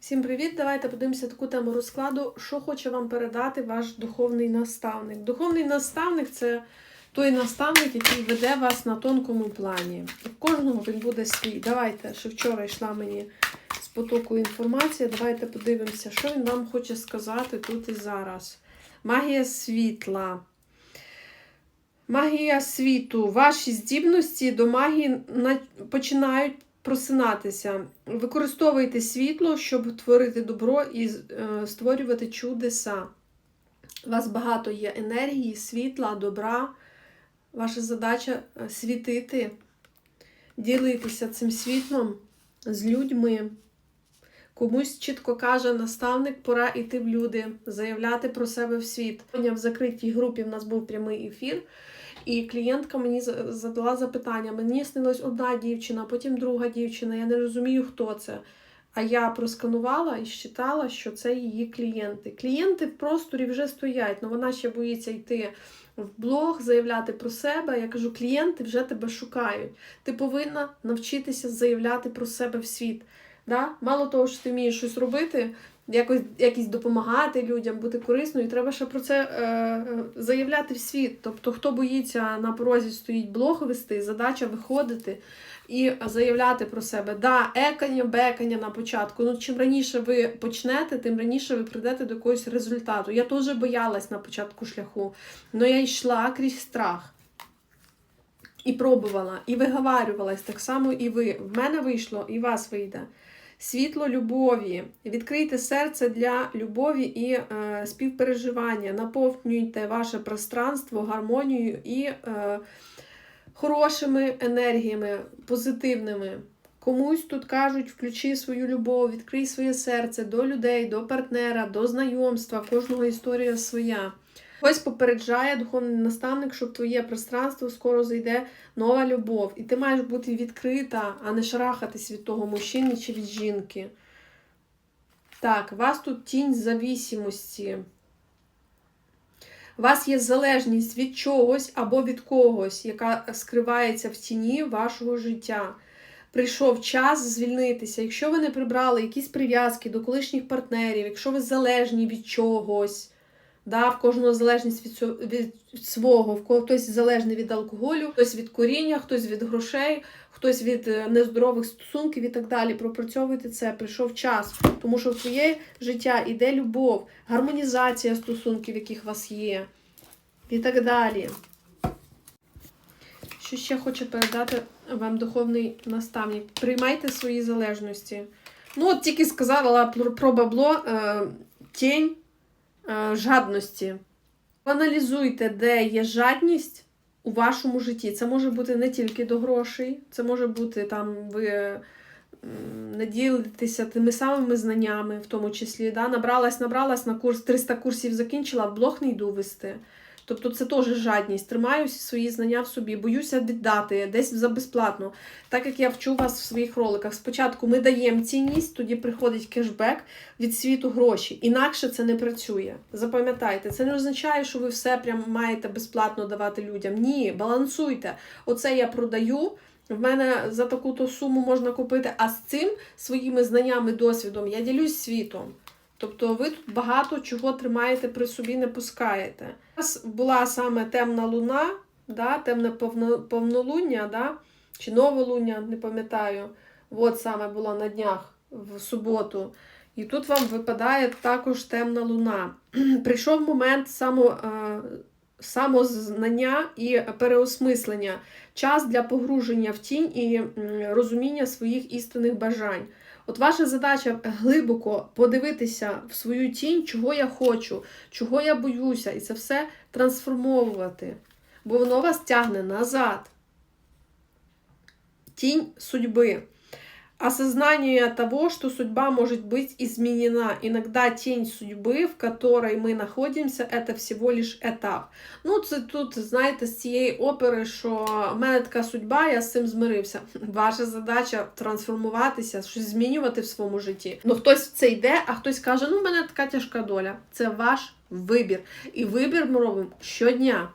Всім привіт! Давайте подивимося таку тему розкладу, що хоче вам передати ваш духовний наставник. Духовний наставник це той наставник, який веде вас на тонкому плані. В кожного він буде свій. Давайте, що вчора йшла мені з потоку інформація. Давайте подивимося, що він вам хоче сказати тут і зараз. Магія світла. Магія світу. Ваші здібності до магії починають просинатися. Використовуйте світло, щоб творити добро і е, створювати чудеса. У вас багато є енергії, світла, добра. Ваша задача е, світити, ділитися цим світлом з людьми. Комусь чітко каже наставник, пора йти в люди, заявляти про себе в світ. Сьогодні в закритій групі в нас був прямий ефір. І клієнтка мені задала запитання: мені снилась одна дівчина, потім друга дівчина. Я не розумію, хто це. А я просканувала і считала, що це її клієнти. Клієнти в просторі вже стоять, але вона ще боїться йти в блог, заявляти про себе. Я кажу, клієнти вже тебе шукають. Ти повинна навчитися заявляти про себе в світ. Да? Мало того, що ти вмієш щось робити, якось якось допомагати людям, бути корисною, треба ще про це е, е, заявляти в світ. Тобто, хто боїться на порозі стоїть блог вести, задача виходити і заявляти про себе. Да, екання, бекання на початку. Ну, чим раніше ви почнете, тим раніше ви прийдете до якогось результату. Я теж боялась на початку шляху, але я йшла крізь страх. І пробувала, і виговарювалась так само, і ви. В мене вийшло, і вас вийде. Світло любові. Відкрийте серце для любові і е, співпереживання. Наповнюйте ваше пространство гармонією і е, хорошими енергіями, позитивними. Комусь тут кажуть, включи свою любов, відкрий своє серце до людей, до партнера, до знайомства. Кожного історія своя. Ось попереджає духовний наставник, що в твоє пространство скоро зайде нова любов. І ти маєш бути відкрита, а не шарахатись від того мужчини чи від жінки. Так, у вас тут тінь завісимості. У вас є залежність від чогось або від когось, яка скривається в тіні вашого життя. Прийшов час звільнитися. Якщо ви не прибрали якісь прив'язки до колишніх партнерів, якщо ви залежні від чогось, да, в кожного залежність від, від свого, в кого хтось залежний від алкоголю, хтось від коріння, хтось від грошей, хтось від е, нездорових стосунків і так далі. Пропрацьовуйте це, прийшов час, тому що в твоє життя іде любов, гармонізація стосунків, яких у вас є, і так далі. Що ще хоче передати вам духовний наставник? Приймайте свої залежності. Ну, от тільки сказала про бабло е, тінь жадності. Аналізуйте, де є жадність у вашому житті. Це може бути не тільки до грошей, це може бути там ви не тими самими знаннями, в тому числі. Да? Набралась, набралась на курс, 300 курсів закінчила, в блог не йду вести. Тобто це теж жадність. Тримаю свої знання в собі, боюся віддати десь за безплатно. Так як я вчу вас в своїх роликах. Спочатку ми даємо цінність, тоді приходить кешбек від світу гроші. Інакше це не працює. Запам'ятайте, це не означає, що ви все прям маєте безплатно давати людям. Ні, балансуйте. Оце я продаю. В мене за таку-то суму можна купити, а з цим своїми знаннями, досвідом я ділюсь світом. Тобто ви тут багато чого тримаєте при собі, не пускаєте. У нас була саме темна луна, да, темне повно- повнолуння, да, чи новолуння, не пам'ятаю. От саме було на днях в суботу. І тут вам випадає також темна луна. Прийшов момент само, е, самознання і переосмислення, час для погруження в тінь і розуміння своїх істинних бажань. От ваша задача глибоко подивитися в свою тінь, чого я хочу, чого я боюся, і це все трансформовувати. Бо воно вас тягне назад. Тінь судьбы Осознание того, что судьба может быть изменена. Иногда тень судьбы, в которой мы находимся, это всего лишь етап. Ну, це тут, знаєте, з цієї опери, що в мене така судьба, я з цим змирився. Ваша задача трансформуватися, щось змінювати в своєму житті. Ну, хтось в це йде, а хтось каже, ну, в мене така тяжка доля. Це ваш вибір. І вибір ми робимо щодня.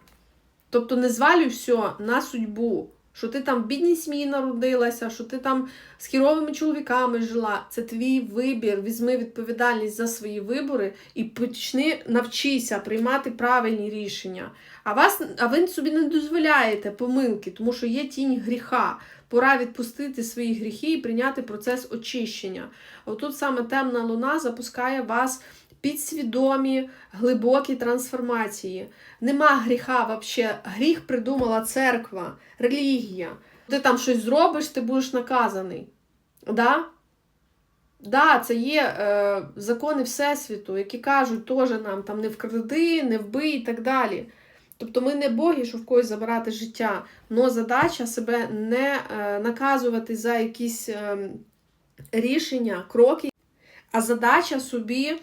Тобто не звалюй все на судьбу. Що ти там в бідній сім'ї народилася, що ти там з хіровими чоловіками жила. Це твій вибір. Візьми відповідальність за свої вибори і почни навчися приймати правильні рішення. А вас, а ви собі не дозволяєте помилки, тому що є тінь гріха. Пора відпустити свої гріхи і прийняти процес очищення. Отут саме темна луна запускає вас підсвідомі, глибокі трансформації. Нема гріха взагалі. Гріх придумала церква, релігія. Ти там щось зробиш, ти будеш наказаний. Да? Да, це є е, закони Всесвіту, які кажуть теж нам там не вкради, не вбий і так далі. Тобто ми не боги, що в когось забирати життя, але задача себе не е, наказувати за якісь е, рішення, кроки, а задача собі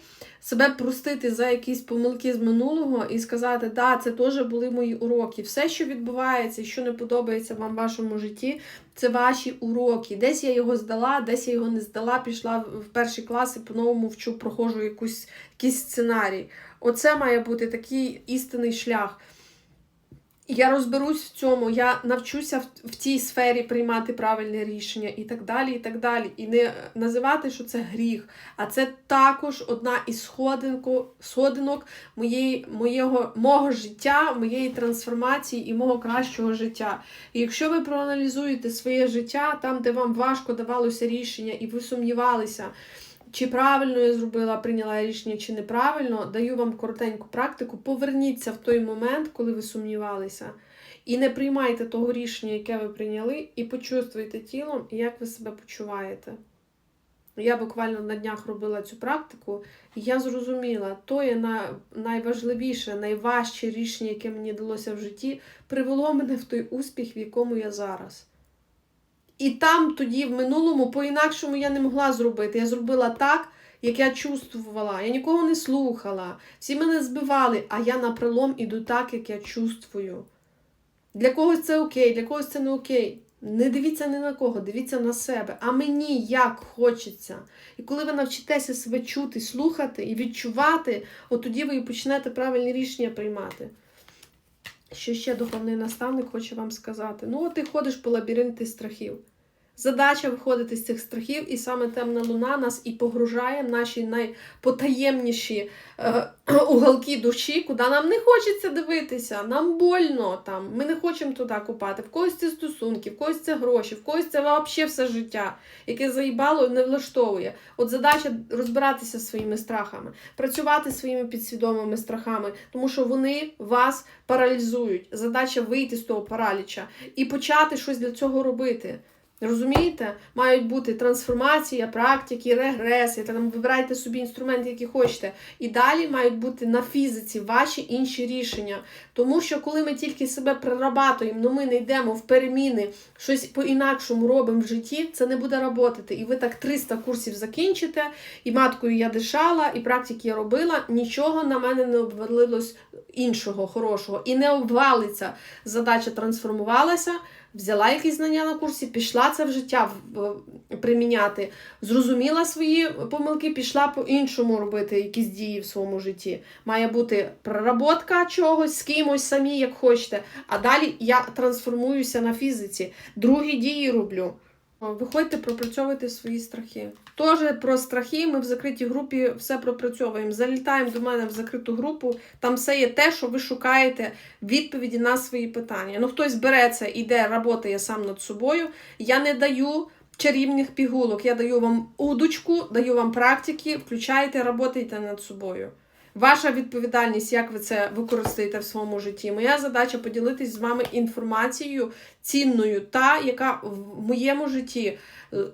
себе простити за якісь помилки з минулого і сказати, да, це теж були мої уроки. Все, що відбувається що не подобається вам в вашому житті, це ваші уроки. Десь я його здала, десь я його не здала, пішла в перший клас і по-новому вчу, проходжу якусь, якийсь сценарій. Оце має бути такий істинний шлях. Я розберусь в цьому, я навчуся в, в тій сфері приймати правильне рішення і так далі. І так далі. І не називати, що це гріх. А це також одна із сходинку, сходинок моєї, моєго, мого життя, моєї трансформації і мого кращого життя. І якщо ви проаналізуєте своє життя, там, де вам важко давалося рішення, і ви сумнівалися. Чи правильно я зробила, прийняла рішення, чи неправильно, даю вам коротеньку практику. Поверніться в той момент, коли ви сумнівалися, і не приймайте того рішення, яке ви прийняли, і почувствуйте тілом, як ви себе почуваєте. Я буквально на днях робила цю практику, і я зрозуміла, то є найважливіше, найважче рішення, яке мені далося в житті, привело мене в той успіх, в якому я зараз. І там тоді, в минулому, по-інакшому я не могла зробити. Я зробила так, як я чувствувала. Я нікого не слухала. Всі мене збивали, а я на пролом іду так, як я чувствую. Для когось це окей, для когось це не окей. Не дивіться ні на кого, дивіться на себе. А мені як хочеться. І коли ви навчитеся себе чути, слухати і відчувати, от тоді ви і почнете правильні рішення приймати. Що ще духовний наставник хоче вам сказати? Ну, от ти ходиш по лабіринти страхів. Задача виходити з цих страхів, і саме темна луна нас і погружає в наші найпотаємніші е, уголки душі, куди нам не хочеться дивитися, нам больно там. Ми не хочемо туди купати. В когось це стосунки, в когось це гроші, в когось це взагалі все життя, яке заїбало не влаштовує. От задача розбиратися своїми страхами, працювати своїми підсвідомими страхами, тому що вони вас паралізують. Задача вийти з того параліча і почати щось для цього робити. Розумієте? Мають бути трансформація, практики, регреси. Там вибирайте собі інструменти, які хочете. І далі мають бути на фізиці ваші інші рішення. Тому що коли ми тільки себе прорабатуємо, але ми не йдемо в переміни, щось по-інакшому робимо в житті, це не буде працювати. І ви так 300 курсів закінчите, і маткою я дишала, і практики я робила. Нічого на мене не обвалилось іншого, хорошого. І не обвалиться. Задача трансформувалася взяла якісь знання на курсі, пішла це в життя приміняти, зрозуміла свої помилки, пішла по-іншому робити якісь дії в своєму житті. Має бути проработка чогось з кимось самі, як хочете. А далі я трансформуюся на фізиці, другі дії роблю. Виходьте, пропрацьовуйте свої страхи. Теж про страхи ми в закритій групі все пропрацьовуємо. Залітаємо до мене в закриту групу, там все є те, що ви шукаєте відповіді на свої питання. Ну, хтось береться, іде, працює сам над собою. Я не даю чарівних пігулок, я даю вам удочку, даю вам практики, включайте, працюйте над собою. Ваша відповідальність, як ви це використаєте в своєму житті. Моя задача поділитись з вами інформацією цінною, та, яка в моєму житті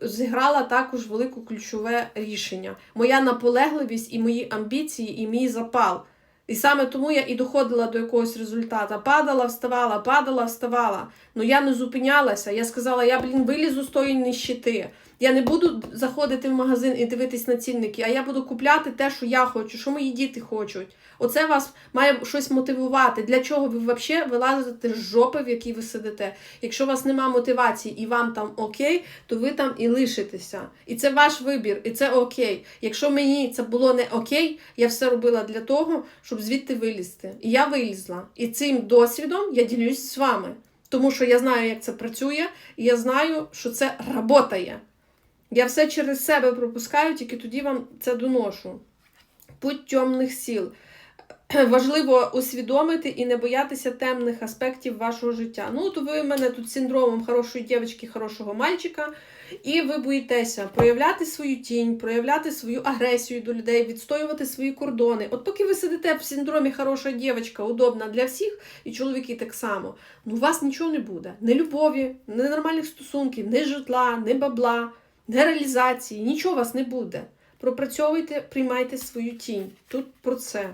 зіграла також велике ключове рішення. Моя наполегливість і мої амбіції, і мій запал. І саме тому я і доходила до якогось результату. Падала, вставала, падала, вставала. Ну я не зупинялася. Я сказала, я, блін, вилізу з тої нищити. Я не буду заходити в магазин і дивитись на цінники, а я буду купляти те, що я хочу, що мої діти хочуть. Оце вас має щось мотивувати. Для чого ви взагалі вилазите з жопи, в якій ви сидите? Якщо у вас нема мотивації і вам там окей, то ви там і лишитеся. І це ваш вибір, і це окей. Якщо мені це було не окей, я все робила для того, щоб звідти вилізти. І я вилізла. І цим досвідом я ділюсь з вами. Тому що я знаю, як це працює, і я знаю, що це працює. Я все через себе пропускаю, тільки тоді вам це доношу. Путь темних сил. Важливо усвідомити і не боятися темних аспектів вашого життя. Ну, то ви в мене тут синдромом хорошої дівчинки, хорошого мальчика, і ви боїтеся проявляти свою тінь, проявляти свою агресію до людей, відстоювати свої кордони. От поки ви сидите в синдромі хороша дівчинка, удобна для всіх, і чоловіки так само, ну у вас нічого не буде. Ні любові, ні нормальних стосунків, ні житла, ні бабла, ні реалізації, нічого у вас не буде. Пропрацьовуйте, приймайте свою тінь. Тут про це.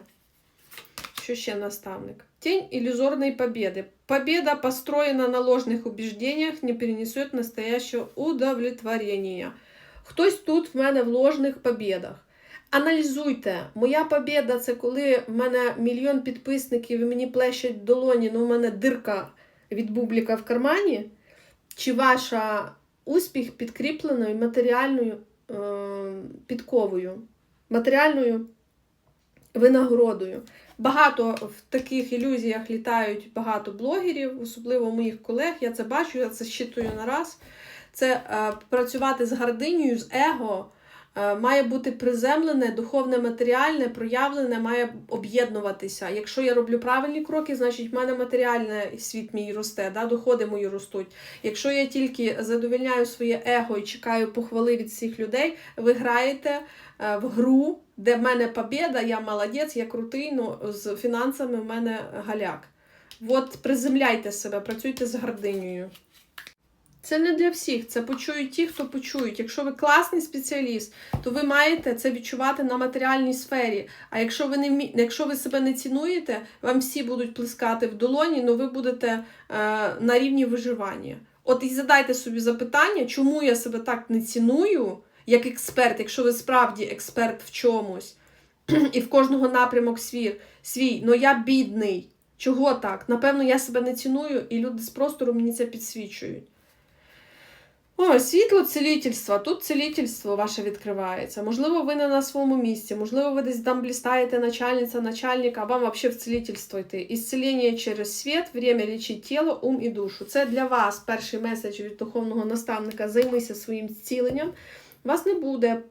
Що ще наставник? Тень иллюзорной победы. Победа, построена на ложных убеждениях, не перенесет настоящего удовлетворения. Хтось тут в мене в ложних побєдах. Аналізуйте, моя побєда це коли в мене мільйон підписників і мені плещуть долоні, ну в мене дирка від бубліка в кармані. Чи ваша успіх підкріпленою матеріальною е, підковою, матеріальною винагородою. Багато в таких ілюзіях літають багато блогерів, особливо моїх колег. Я це бачу, я це щитую на раз. Це е, працювати з гординею, з его. Е, Має бути приземлене, духовне, матеріальне, проявлене, має об'єднуватися. Якщо я роблю правильні кроки, значить в мене матеріальний світ мій росте, да, доходи мої ростуть. Якщо я тільки задовільняю своє его і чекаю похвали від всіх людей, ви граєте е, в гру, де в мене побєда, я молодець, я крутий, ну з фінансами в мене галяк. От приземляйте себе, працюйте з гординею. Це не для всіх, це почують ті, хто почують. Якщо ви класний спеціаліст, то ви маєте це відчувати на матеріальній сфері. А якщо ви не якщо ви себе не цінуєте, вам всі будуть плескати в долоні, але ви будете е, на рівні виживання. От і задайте собі запитання, чому я себе так не ціную, як експерт, якщо ви справді експерт в чомусь, і в кожного напрямок свій, свій, ну я бідний. Чого так? Напевно, я себе не ціную, і люди з простору мені це підсвічують. О, світло цілительства. Тут цілительство ваше відкривається. Можливо, ви не на своєму місці, можливо, ви десь там блістаєте начальниця, начальник, а вам взагалі в цілительство йти. Ісцелення через світ, время лічить тіло, ум і душу. Це для вас перший меседж від духовного наставника. Займися своїм зціленням. Вас не буде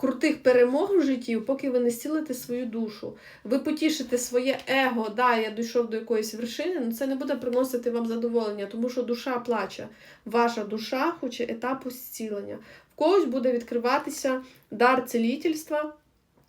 крутих перемог в житті, поки ви не зцілите свою душу. Ви потішите своє его, да, я дійшов до якоїсь вершини, але це не буде приносити вам задоволення, тому що душа плаче. Ваша душа хоче етапу зцілення. В когось буде відкриватися дар цілітельства.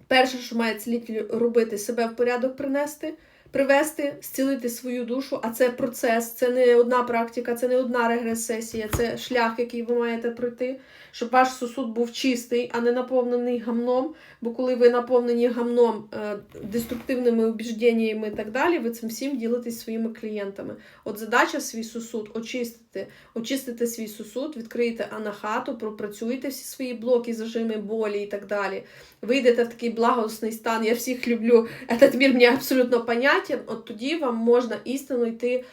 Перше, що має цілітель робити, себе в порядок принести, привести, зцілити свою душу. А це процес, це не одна практика, це не одна регрес-сесія, це шлях, який ви маєте пройти, щоб ваш сосуд був чистий, а не наповнений гамном. Бо коли ви наповнені гамном, е, деструктивними убіжденнями і так далі, ви цим всім ділитесь своїми клієнтами. От задача свій сосуд очистити, очистити свій сусуд, відкриєте анахату, пропрацюєте всі свої блоки, зажими, болі і так далі. Вийдете в такий благосний стан, я всіх люблю, этот мір мені абсолютно понятен, от тоді вам можна істинно йти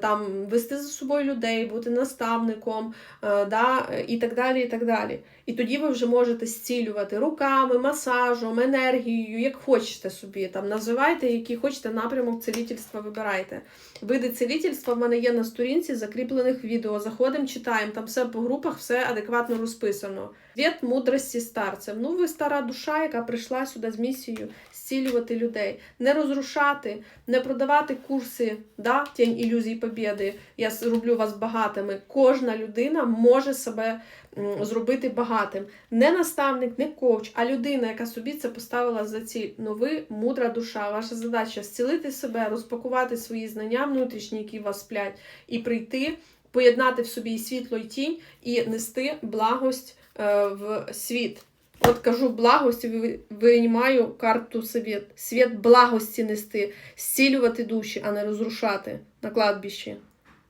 там, вести за собою людей, бути наставником, е, да, і так далі. І так далі. І тоді ви вже можете зцілювати руками, масажем, енергією, як хочете собі. Там називайте, який хочете напрямок цілительства, вибирайте. Види цілительства в мене є на сторінці закріплених відео. Заходимо, читаємо, там все по групах, все адекватно розписано. Світ мудрості старців. Ну, ви стара душа, яка прийшла сюди з місією зцілювати людей, не розрушати, не продавати курси, да, тінь ілюзій побєди. Я зроблю вас багатими. Кожна людина може себе зробити багатим. Не наставник, не коуч, а людина, яка собі це поставила за ціль. Ну ви мудра душа. Ваша задача зцілити себе, розпакувати свої знання внутрішні, які вас сплять, і прийти, поєднати в собі і світло, і тінь, і нести благость е, в світ. От кажу благості, виймаю карту світ. Світ благості нести, зцілювати душі, а не розрушати на кладбищі.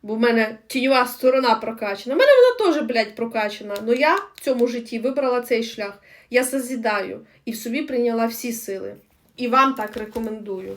Бо в мене тіньова сторона прокачана. У мене вона теж, блядь, прокачана. Но я в цьому житті вибрала цей шлях. Я созідаю і в собі прийняла всі сили. І вам так рекомендую.